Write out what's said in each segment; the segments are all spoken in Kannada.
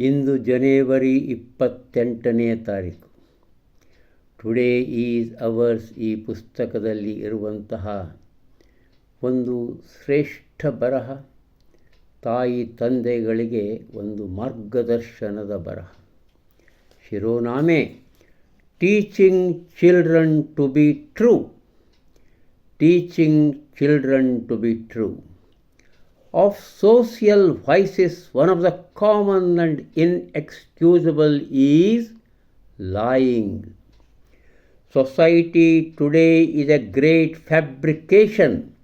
ಇಂದು ಜನವರಿ ಇಪ್ಪತ್ತೆಂಟನೇ ತಾರೀಕು. ಟುಡೇ ಈಸ್ ಅವರ್ಸ್ ಈ ಪುಸ್ತಕದಲ್ಲಿ ಇರುವಂತಹ ಒಂದು ಶ್ರೇಷ್ಠ ಬರಹ, ತಾಯಿ ತಂದೆಗಳಿಗೆ ಒಂದು ಮಾರ್ಗದರ್ಶನದ ಬರಹ. ಶಿರೋನಾಮೆ teaching children to be true teaching children to be true of social vices, one of the common and inexcusable is lying. Society today is a great fabrication,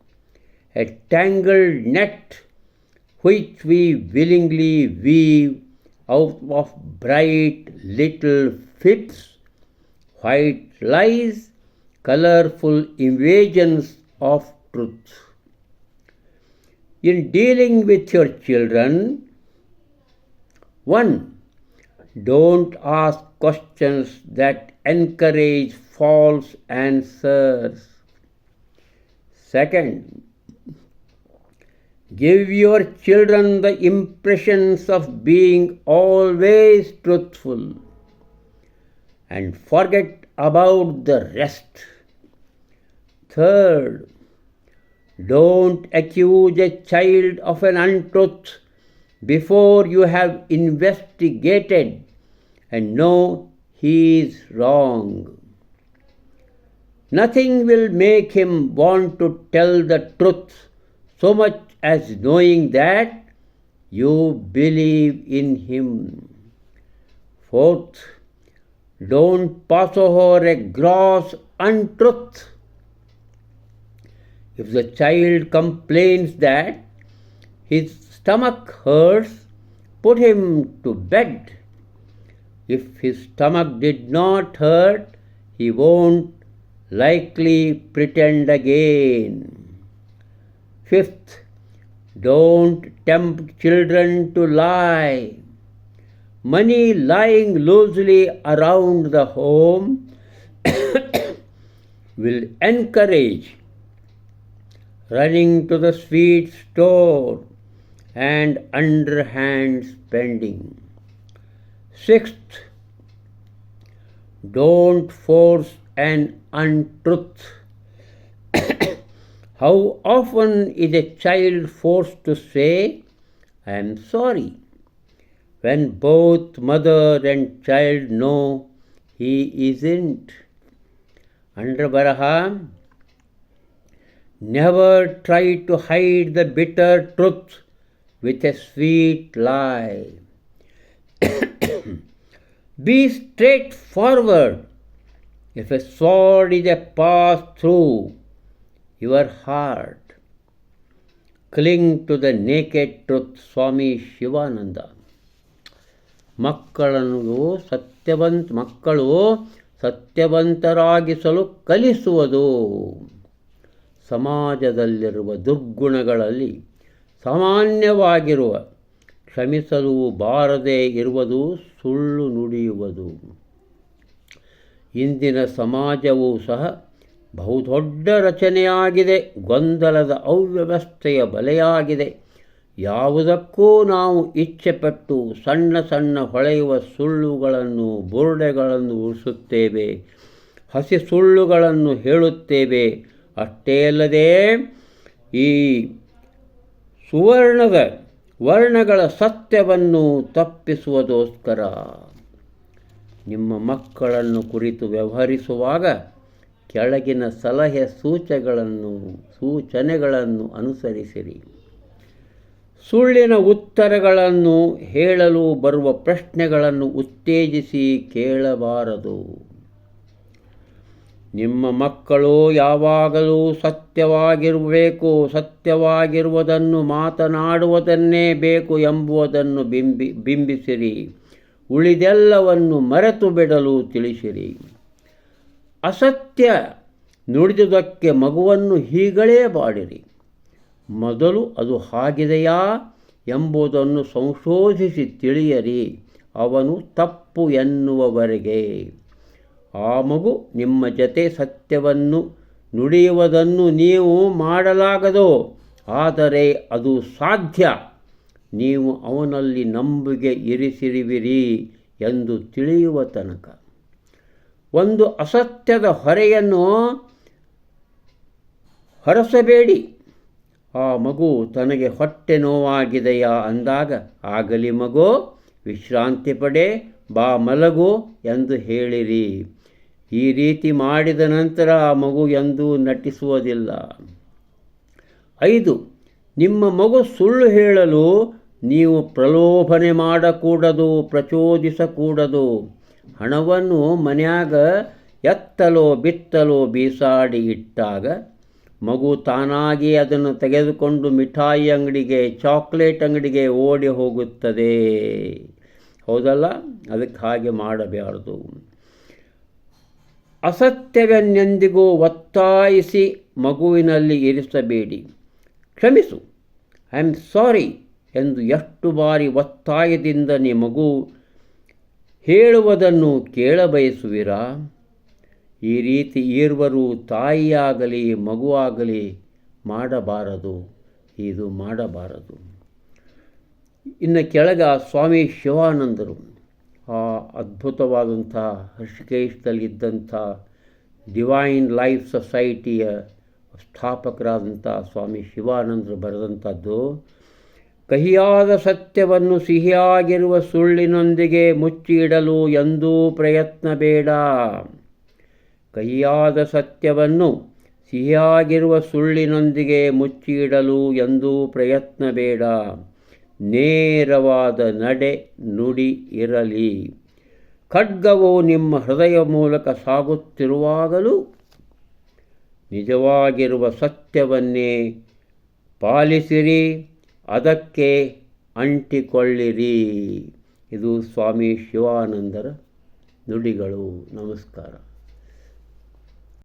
a tangled net which we willingly weave out of bright little fibs, white lies, colorful invasions of truth in dealing with your children, one, don't ask questions that encourage false answers. Second, give your children the impressions of being always truthful and forget about the rest. Third, don't accuse a child of an untruth before you have investigated and know he is wrong. Nothing will make him want to tell the truth so much as knowing that you believe in him. Fourth, don't pass over a gross untruth if the child complains that his stomach hurts, put him to bed. If his stomach did not hurt, he won't likely pretend again. Fifth, don't tempt children to lie. Money lying loosely around the home will encourage running to the sweet store and underhand spending. Sixth, don't force an untruth. How often is a child forced to say, I am sorry, when both mother and child know he isn't? Under Baraha, Never try to hide the bitter truth with a sweet lie. Be straightforward. If a sword is a path through your heart, cling to the naked truth, Swami Shivananda. ಮಕ್ಕಳನ್ನು ಸತ್ಯವಂತ ಮಕ್ಕಳು ಸತ್ಯವಂತರಾಗಿಸಲು ಕಲಿಸುವುದು ಸಮಾಜದಲ್ಲಿರುವ ದುರ್ಗುಣಗಳಲ್ಲಿ ಸಾಮಾನ್ಯವಾಗಿರುವ ಕ್ಷಮಿಸಲು ಬಾರದೇ ಇರುವುದು ಸುಳ್ಳು ನುಡಿಯುವುದು. ಇಂದಿನ ಸಮಾಜವೂ ಸಹ ಬಹುದೊಡ್ಡ ರಚನೆಯಾಗಿದೆ, ಗೊಂದಲದ ಅವ್ಯವಸ್ಥೆಯ ಬಲೆಯಾಗಿದೆ. ಯಾವುದಕ್ಕೂ ನಾವು ಇಚ್ಛೆಪಟ್ಟು ಸಣ್ಣ ಸಣ್ಣ ಹೊಳೆಯುವ ಸುಳ್ಳುಗಳನ್ನು, ಬುರುಡೆಗಳನ್ನು ಉಳಿಸುತ್ತೇವೆ, ಹಸಿ ಸುಳ್ಳುಗಳನ್ನು ಹೇಳುತ್ತೇವೆ ಅಷ್ಟೇ ಅಲ್ಲದೆ ಈ ಸುವರ್ಣದ ವರ್ಣಗಳ ಸತ್ಯವನ್ನು ತಪ್ಪಿಸುವುದೋಸ್ಕರ ನಿಮ್ಮ ಮಕ್ಕಳನ್ನು ಕುರಿತು ವ್ಯವಹರಿಸುವಾಗ ಕೆಳಗಿನ ಸಲಹೆ ಸೂಚಗಳನ್ನು, ಸೂಚನೆಗಳನ್ನು ಅನುಸರಿಸಿರಿ. ಸುಳ್ಳಿನ ಉತ್ತರಗಳನ್ನು ಹೇಳಲು ಬರುವ ಪ್ರಶ್ನೆಗಳನ್ನು ಉತ್ತೇಜಿಸಿ ಕೇಳಬಾರದು. ನಿಮ್ಮ ಮಕ್ಕಳು ಯಾವಾಗಲೂ ಸತ್ಯವಾಗಿರಬೇಕು, ಸತ್ಯವಾಗಿರುವುದನ್ನು ಮಾತನಾಡುವುದನ್ನೇ ಬೇಕು ಎಂಬುದನ್ನು ಬಿಂಬಿ, ಬಿಂಬಿಸಿರಿ. ಉಳಿದೆಲ್ಲವನ್ನು ಮರೆತು ಬಿಡಲು ತಿಳಿಸಿರಿ. ಅಸತ್ಯ ನುಡಿದುದಕ್ಕೆ ಮಗುವನ್ನು ಹೀಗಳೇ ಬಾಡಿರಿ. ಮೊದಲು ಅದು ಹಾಗಿದೆಯಾ ಎಂಬುದನ್ನು ಸಂಶೋಧಿಸಿ ತಿಳಿಯರಿ. ಅವನು ತಪ್ಪು ಎನ್ನುವವರೆಗೆ. ಆ ಮಗು ನಿಮ್ಮ ಜತೆ ಸತ್ಯವನ್ನು ನುಡಿಯುವುದನ್ನು ನೀವು ಮಾಡಲಾಗದು. ಆದರೆ ಅದು ಸಾಧ್ಯ. ನೀವು ಅವನಲ್ಲಿ ನಂಬಿಕೆ ಇರಿಸಿರುವಿರಿ ಎಂದು ತಿಳಿಯುವ ತನಕ. ಒಂದು ಅಸತ್ಯದ ಹೊರೆಯನ್ನು ಹೊರಸಬೇಡಿ. ಆ ಮಗು ತನಗೆ ಹೊಟ್ಟೆ ನೋವಾಗಿದೆಯಾ ಅಂದಾಗ, ಆಗಲಿ ಮಗು, ವಿಶ್ರಾಂತಿ ಪಡೆ, ಬಾ ಮಲಗು ಎಂದು ಹೇಳಿರಿ. ಈ ರೀತಿ ಮಾಡಿದ ನಂತರ ಆ ಮಗು ಎಂದೂ ನಟಿಸುವುದಿಲ್ಲ. ಐದು, ನಿಮ್ಮ ಮಗು ಸುಳ್ಳು ಹೇಳಲು ನೀವು ಪ್ರಲೋಭನೆ ಮಾಡಕೂಡದು, ಪ್ರಚೋದಿಸಕೂಡದು. ಹಣವನ್ನು ಮನ್ಯಾಗ ಎತ್ತಲೋ ಬಿತ್ತಲೋ ಬೀಸಾಡಿ ಇಟ್ಟಾಗ ಮಗು ತಾನಾಗಿ ಅದನ್ನು ತೆಗೆದುಕೊಂಡು ಮಿಠಾಯಿ ಅಂಗಡಿಗೆ, ಚಾಕ್ಲೇಟ್ ಅಂಗಡಿಗೆ ಓಡಿ ಹೋಗುತ್ತದೆ. ಹೌದಲ್ಲ? ಅದಕ್ಕೆ ಹಾಗೆ ಮಾಡಬಾರ್ದು. ಅಸತ್ಯವನ್ನೆಂದಿಗೂ ಒತ್ತಾಯಿಸಿ ಮಗುವಿನಲ್ಲಿ ಇರಿಸಬೇಡಿ. ಕ್ಷಮಿಸು. ಐ ಆಮ್ ಸಾರಿ ಎಂದು ಎಷ್ಟು ಬಾರಿ ಒತ್ತಾಯದಿಂದ ನೀ ಮಗು ಹೇಳುವುದನ್ನು ಕೇಳಬಯಸುವಿರಾ? ಈ ರೀತಿ ಇರುವರು ತಾಯಿಯಾಗಲಿ, ಮಗುವಾಗಲಿ ಮಾಡಬಾರದು. ಇದು ಮಾಡಬಾರದು. ಇನ್ನು ಕೆಳಗ ಸ್ವಾಮಿ ಶಿವಾನಂದರು. ಆ ಅದ್ಭುತವಾದಂಥ ಹೃಷಿಕೇಶದಲ್ಲಿದ್ದಂಥ ಡಿವೈನ್ ಲೈಫ್ ಸೊಸೈಟಿಯ ಸ್ಥಾಪಕರಾದಂಥ ಸ್ವಾಮಿ ಶಿವಾನಂದರು ಬರೆದಂಥದ್ದು, ಕಹಿಯಾದ ಸತ್ಯವನ್ನು ಸಿಹಿಯಾಗಿರುವ ಸುಳ್ಳಿನೊಂದಿಗೆ ಮುಚ್ಚಿಡಲು ಎಂದೂ ಪ್ರಯತ್ನ ಬೇಡ ಕಹಿಯಾದ ಸತ್ಯವನ್ನು ಸಿಹಿಯಾಗಿರುವ ಸುಳ್ಳಿನೊಂದಿಗೆ ಮುಚ್ಚಿಡಲು ಎಂದೂ ಪ್ರಯತ್ನ ಬೇಡ ನೇರವಾದ ನಡೆ ನುಡಿ ಇರಲಿ. ಖಡ್ಗವು ನಿಮ್ಮ ಹೃದಯ ಮೂಲಕ ಸಾಗುತ್ತಿರುವಾಗಲೂ ನಿಜವಾಗಿರುವ ಸತ್ಯವನ್ನೇ ಪಾಲಿಸಿರಿ, ಅದಕ್ಕೆ ಅಂಟಿಕೊಳ್ಳಿರಿ. ಇದು ಸ್ವಾಮಿ ಶಿವಾನಂದರ ನುಡಿಗಳು. ನಮಸ್ಕಾರ.